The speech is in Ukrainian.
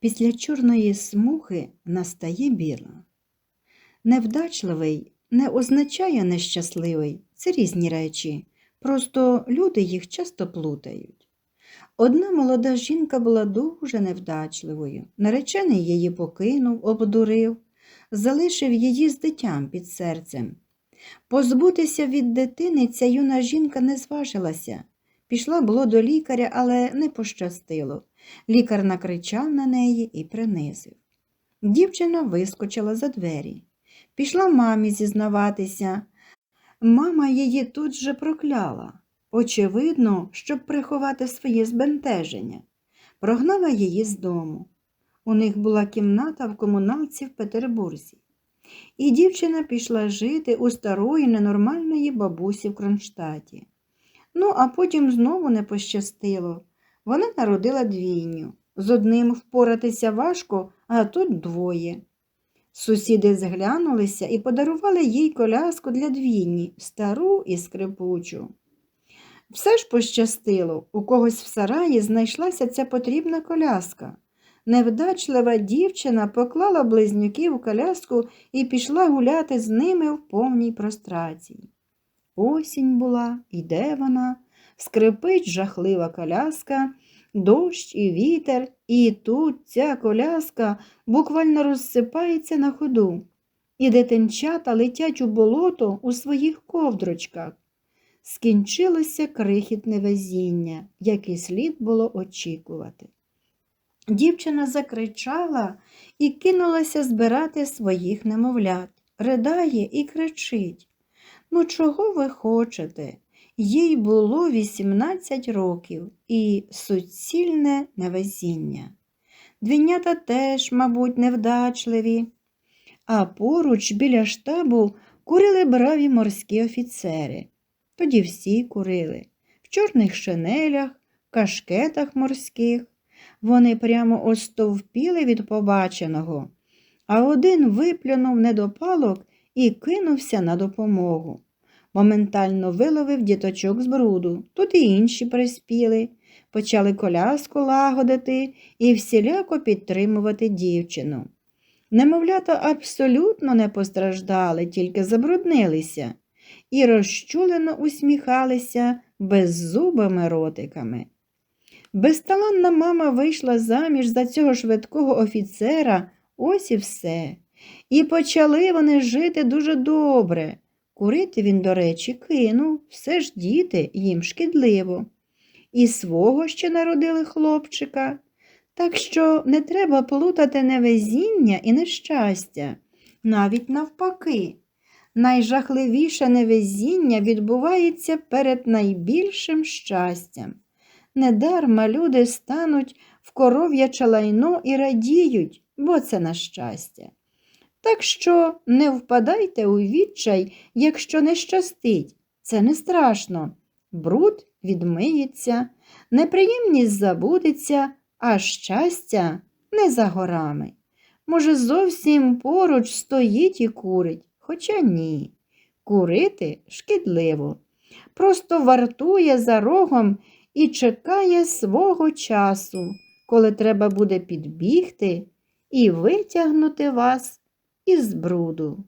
Після чорної смуги настає біла. Невдачливий не означає нещасливий. Це різні речі. Просто люди їх часто плутають. Одна молода жінка була дуже невдачливою. Наречений її покинув, обдурив, залишив її з дитям під серцем. Позбутися від дитини ця юна жінка не зважилася. Пішла було до лікаря, але не пощастило. Лікар накричав на неї і принизив. Дівчина вискочила за двері. Пішла мамі зізнаватися. Мама її тут же прокляла, очевидно, щоб приховати своє збентеження. Прогнала її з дому. У них була кімната в комуналці в Петербурзі. І дівчина пішла жити у старої ненормальної бабусі в Кронштадті. Ну, а потім знову не пощастило. Вона народила двійню. З одним впоратися важко, а тут двоє. Сусіди зглянулися і подарували їй коляску для двійні, стару і скрипучу. Все ж пощастило, у когось в сараї знайшлася ця потрібна коляска. Невдачлива дівчина поклала близнюків у коляску і пішла гуляти з ними в повній прострації. Осінь була, іде вона, скрипить жахлива коляска, дощ і вітер, і тут ця коляска буквально розсипається на ходу, і дитинчата летять у болото у своїх ковдрочках. Скінчилося крихітне везіння, як і слід було очікувати. Дівчина закричала і кинулася збирати своїх немовлят, ридає і кричить. Ну, чого ви хочете? Їй було 18 років і суцільне невезіння. Двійнята теж, мабуть, невдачливі. А поруч біля штабу курили браві морські офіцери. Тоді всі курили в чорних шинелях, кашкетах морських. Вони прямо остовпіли від побаченого, а один виплюнув недопалок і кинувся на допомогу. Моментально виловив діточок з бруду, тут і інші приспіли, почали коляску лагодити і всіляко підтримувати дівчину. Немовлята абсолютно не постраждали, тільки забруднилися і розчулено усміхалися беззубими ротиками. Безталанна мама вийшла заміж за цього швидкого офіцера, ось і все. І почали вони жити дуже добре. Курити він, до речі, кинув, все ж діти їм шкідливо. І свого ще народили хлопчика. Так що не треба плутати невезіння і нещастя, навіть навпаки. Найжахливіше невезіння відбувається перед найбільшим щастям. Недарма люди стануть в коров'яче лайно і радіють, бо це на щастя. Так що не впадайте у відчай, якщо не щастить, це не страшно. Бруд відмиється, неприємність забудеться, а щастя не за горами. Може, зовсім поруч стоїть і курить, хоча ні. Курити шкідливо. Просто вартує за рогом і чекає свого часу, коли треба буде підбігти і витягнути вас із бруду.